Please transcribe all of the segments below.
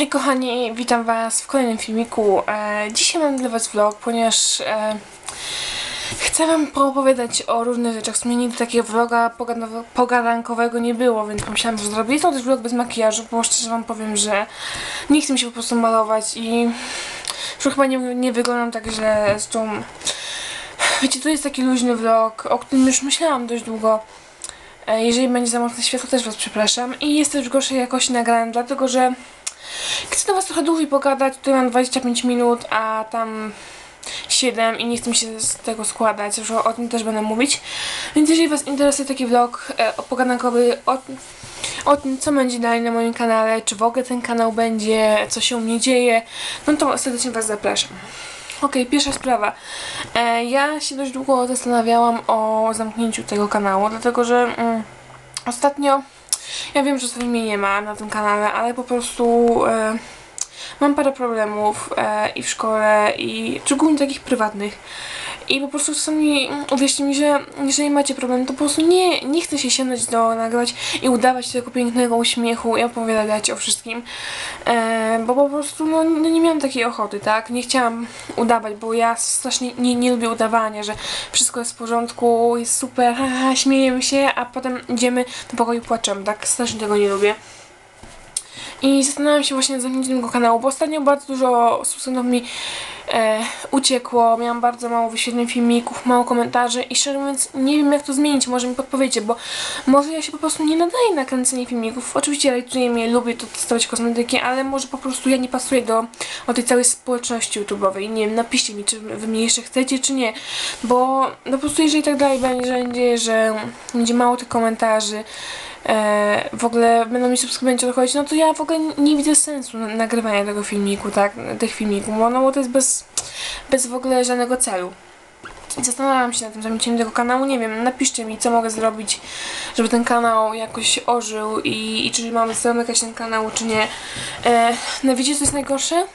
Hej kochani, witam was w kolejnym filmiku. E, dzisiaj mam dla was vlog, ponieważ e, chcę wam poopowiadać o różnych rzeczach. W sumie nigdy takiego vloga pogada- pogadankowego nie było, więc pomyślałam, że zrobię. Jest to też vlog bez makijażu, bo szczerze wam powiem, że nie chcę mi się po prostu malować i że chyba nie, nie wyglądam tak źle. Zresztą, wiecie, to jest taki luźny vlog, o którym już myślałam dość długo. E, Jeżeli będzie za mocne światło, też was przepraszam. I jest też w gorszej jakości nagrane, dlatego że Chcę do Was trochę dłużej pogadać, tutaj mam 25 minut, a tam 7 i nie chcę mi się z tego składać, już o, tym też będę mówić. Więc jeżeli Was interesuje taki vlog e, pogadankowy, o, o tym, co będzie dalej na moim kanale, czy w ogóle ten kanał będzie, co się u mnie dzieje, no to serdecznie Was zapraszam. Okej, pierwsza sprawa. E, ja się dość długo zastanawiałam o zamknięciu tego kanału, dlatego że mm, ostatnio ja wiem, że sobie mnie nie ma na tym kanale, ale po prostu e, mam parę problemów e, i w szkole, i szczególnie takich prywatnych. I po prostu czasami mm, uwierzcie mi, że jeżeli macie problem, to po prostu nie, nie chcę się sięgnąć do nagrywać i udawać tego pięknego uśmiechu i opowiadać o wszystkim. E, bo po prostu no, no nie miałam takiej ochoty, tak? Nie chciałam udawać, bo ja strasznie nie, nie lubię udawania, że wszystko jest w porządku, jest super, haha, śmiejemy się, a potem idziemy do pokoju i płaczemy, tak? Strasznie tego nie lubię. I zastanawiam się właśnie nad zamknięciem tego kanału, bo ostatnio bardzo dużo subskrybentów mi e, uciekło, miałam bardzo mało wyświetleń filmików, mało komentarzy i szczerze mówiąc nie wiem jak to zmienić, może mi podpowiecie, bo może ja się po prostu nie nadaję na kręcenie filmików. Oczywiście rajtuję mnie, lubię tu testować kosmetyki, ale może po prostu ja nie pasuję do, do tej całej społeczności YouTube'owej. Nie wiem, napiszcie mi, czy wy mnie jeszcze chcecie, czy nie, bo no po prostu jeżeli tak dalej będzie, że będzie mało tych komentarzy, e, w ogóle będą mi subskrybenci odchodzić, no to ja w ogóle nie widzę sensu na- nagrywania tego filmiku, tak, tych filmików, bo, no bo to jest bez, bez w ogóle żadnego celu. I zastanawiam się nad tym zamknięciem tego kanału, nie wiem, napiszcie mi, co mogę zrobić, żeby ten kanał jakoś ożył i, i czy mamy zamykać ten kanał, czy nie. E, no wiecie, co jest najgorsze?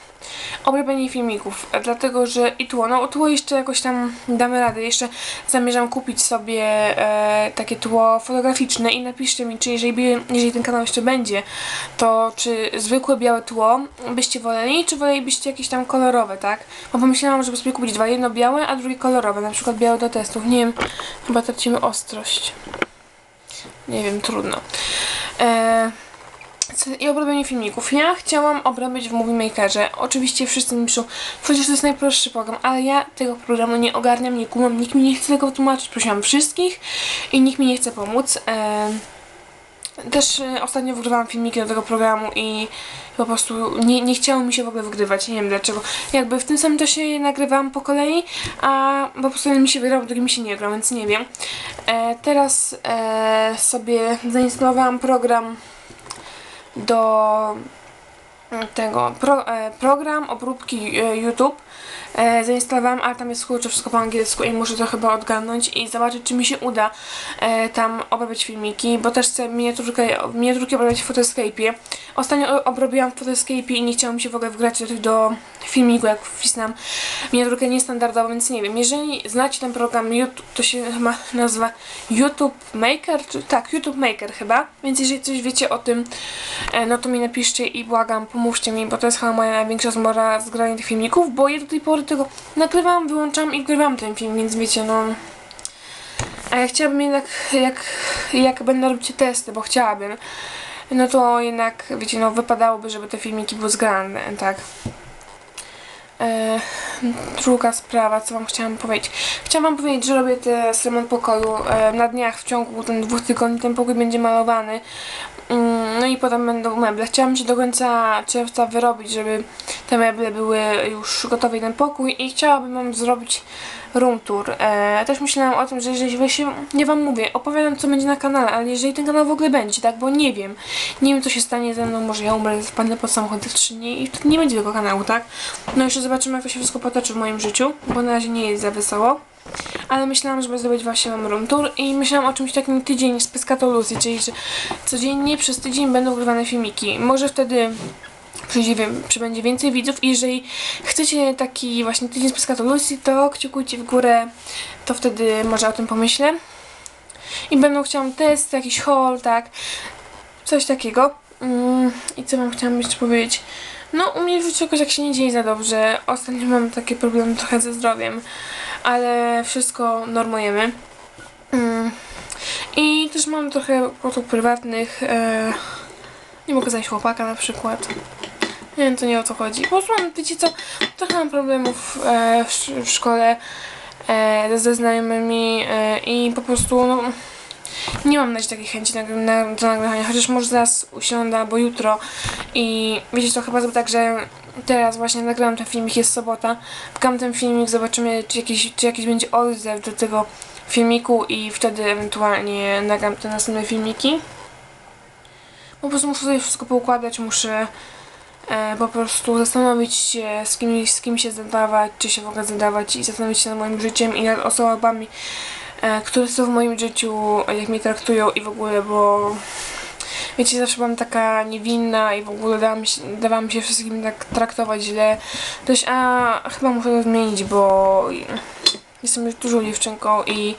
Obrabianie filmików, e, dlatego że i tło, no tło jeszcze jakoś tam damy radę, jeszcze zamierzam kupić sobie e, takie tło fotograficzne i napiszcie mi, czy jeżeli, jeżeli ten kanał jeszcze będzie, to czy zwykłe białe tło byście woleli, czy wolelibyście jakieś tam kolorowe, tak? Bo pomyślałam, żeby sobie kupić dwa, jedno białe, a drugie kolorowe, na przykład białe do testów, nie wiem, chyba tracimy ostrość. Nie wiem, trudno. E, i obrabianie filmików. Ja chciałam obrabiać w Movie Makerze. Oczywiście wszyscy mi piszą, przecież to jest najprostszy program, ale ja tego programu nie ogarniam, nie kumam, nikt mi nie chce tego tłumaczyć. Prosiłam wszystkich i nikt mi nie chce pomóc. Też e, ostatnio wygrywałam filmiki do tego programu i po prostu nie, nie chciało mi się w ogóle wygrywać. Nie wiem dlaczego. Jakby w tym samym czasie je nagrywałam po kolei, a po prostu jeden mi się wygrał, drugi mi się nie grał, więc nie wiem. E, teraz e, sobie zainstalowałam program do tego pro, e, program obróbki e, YouTube e, zainstalowałam, ale tam jest kurczę wszystko po angielsku i muszę to chyba odgadnąć i zobaczyć czy mi się uda e, tam obrabiać filmiki, bo też chcę miniaturkę, miniaturki obrabiać w Photoscape'ie. Ostatnio obrobiłam w Photoscape'ie i nie chciałam się w ogóle wgrać do, do filmiku, jak wpisnam miniaturkę niestandardową, więc nie wiem, jeżeli znacie ten program YouTube, to się chyba nazywa YouTube Maker, czy tak, YouTube Maker chyba, więc jeżeli coś wiecie o tym, e, no to mi napiszcie i błagam, pomóżcie mi, bo to jest chyba moja największa zmora z grania tych filmików, bo ja do tej pory tego nagrywam, wyłączam i wgrywam ten film, więc wiecie, no... A ja chciałabym jednak, jak, jak będę robić testy, bo chciałabym, no to jednak, wiecie, no wypadałoby, żeby te filmiki były zgrane, tak. E, druga sprawa, co wam chciałam powiedzieć. Chciałam wam powiedzieć, że robię teraz remont pokoju. E, na dniach w ciągu ten dwóch tygodni ten pokój będzie malowany. No i potem będą meble. Chciałam się do końca czerwca wyrobić, żeby te meble były już gotowe ten pokój i chciałabym zrobić room tour. E, też myślałam o tym, że jeżeli się, nie wam mówię, opowiadam co będzie na kanale, ale jeżeli ten kanał w ogóle będzie, tak, bo nie wiem, nie wiem co się stanie ze mną, może ja umrę, wpadnę pod samochód w 3 dni i wtedy nie będzie tego kanału, tak. No jeszcze zobaczymy jak to się wszystko potoczy w moim życiu, bo na razie nie jest za wesoło. Ale myślałam, żeby zrobić właśnie mam room tour i myślałam o czymś takim tydzień z Pescato czyli że codziennie przez tydzień będą wgrywane filmiki. Może wtedy wiem, przybędzie więcej widzów i jeżeli chcecie taki właśnie tydzień z Pescato to kciukujcie w górę, to wtedy może o tym pomyślę. I będą chciałam test, jakiś haul, tak, coś takiego. Mm, I co wam chciałam jeszcze powiedzieć? No, u mnie w życiu jakoś jak się nie dzieje za dobrze. Ostatnio mam takie problemy trochę ze zdrowiem, ale wszystko normujemy. Mm. I też mam trochę kłopotów prywatnych. E, nie mogę znaleźć chłopaka na przykład. Nie wiem, to nie o co chodzi. Po prostu mam, wiecie co, trochę mam problemów e, w, sz- w szkole e, ze znajomymi i po prostu no, nie mam na takiej chęci do nagrywania, chociaż może zaraz usiądę albo jutro i wiecie, to chyba tak, że teraz właśnie nagrałam ten filmik, jest sobota, wkam ten filmik, zobaczymy czy jakiś, czy jakiś będzie odzew do tego filmiku i wtedy ewentualnie nagram te następne filmiki. Po prostu muszę sobie wszystko poukładać, muszę e, po prostu zastanowić się z kim, z kim się zadawać, czy się w ogóle zadawać i zastanowić się nad moim życiem i nad osobami, e, które są w moim życiu, jak mnie traktują i w ogóle, bo wiecie, zawsze byłam taka niewinna i w ogóle się, dawałam się wszystkim tak traktować źle. Też, a chyba muszę to zmienić, bo jestem już dużą dziewczynką i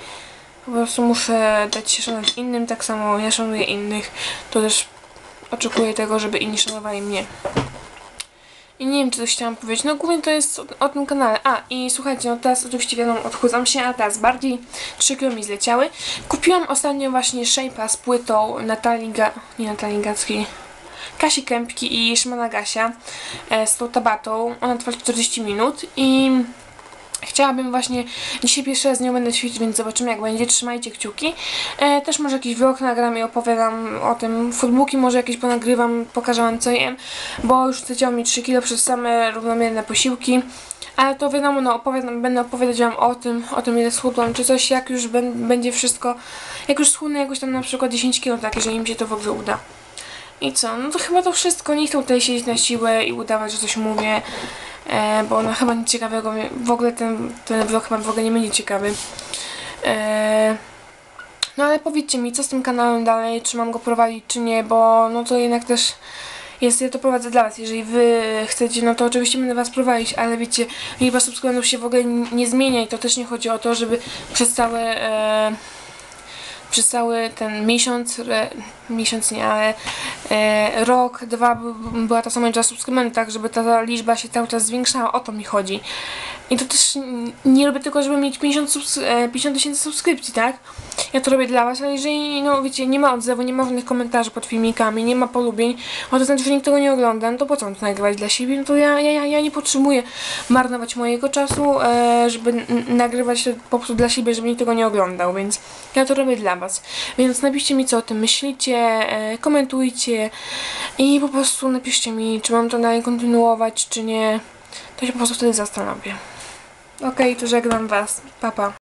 po prostu muszę dać się szanować innym, tak samo ja szanuję innych, to też oczekuję tego, żeby inni szanowali mnie. I nie wiem, czy coś chciałam powiedzieć. No głównie to jest o, o tym kanale. A, i słuchajcie, no teraz oczywiście wiadomo, odchudzam się, a teraz bardziej 3 kilo mi zleciały. Kupiłam ostatnio właśnie Shape'a z płytą Natalii Ga... nie Natalii Gackiej. Kasi Kępki i Szymona Gasia e, z tą tabatą. Ona trwa 40 minut i Chciałabym właśnie, dzisiaj pierwszy raz z nią będę ćwiczyć, więc zobaczymy jak będzie, trzymajcie kciuki. E, też może jakiś vlog nagram i opowiadam o tym, foodbooki może jakieś ponagrywam, pokażę wam co jem, bo już zleciało mi 3 kilo przez same równomierne posiłki. Ale to wiadomo, no opowiadam, będę opowiadać wam o tym, o tym ile schudłam, czy coś, jak już będzie wszystko, jak już schudnę jakoś tam na przykład 10 kilo, tak, jeżeli mi się to w ogóle uda. I co? No to chyba to wszystko. Nie chcę tutaj siedzieć na siłę i udawać, że coś mówię, e, bo no chyba nic ciekawego. W ogóle ten, ten vlog chyba w ogóle nie będzie ciekawy. E, no ale powiedzcie mi, co z tym kanałem dalej, czy mam go prowadzić, czy nie, bo no to jednak też jest, ja to prowadzę dla Was. Jeżeli Wy chcecie, no to oczywiście będę Was prowadzić, ale wiecie, liczba subskrybentów się w ogóle nie zmienia i to też nie chodzi o to, żeby przez cały... E, przez cały ten miesiąc, miesiąc nie, ale e, rok, dwa była ta sama liczba subskrybentów, tak, żeby ta liczba się cały czas zwiększała, o to mi chodzi. I to też nie robię tylko, żeby mieć 50 subs- e, 50 tysięcy subskrypcji, tak? Ja to robię dla was, ale jeżeli, no wiecie, nie ma odzewu, nie ma żadnych komentarzy pod filmikami, nie ma polubień, no to znaczy, że nikt tego nie ogląda, no to po co to nagrywać dla siebie? No to ja, ja, ja, nie potrzebuję marnować mojego czasu, e, żeby nagrywać to po prostu dla siebie, żeby nikt tego nie oglądał, więc ja to robię dla was. Więc napiszcie mi, co o tym myślicie, e, komentujcie i po prostu napiszcie mi, czy mam to dalej kontynuować, czy nie. To się po prostu wtedy zastanowię. Okej, to żegnam was. Pa, pa.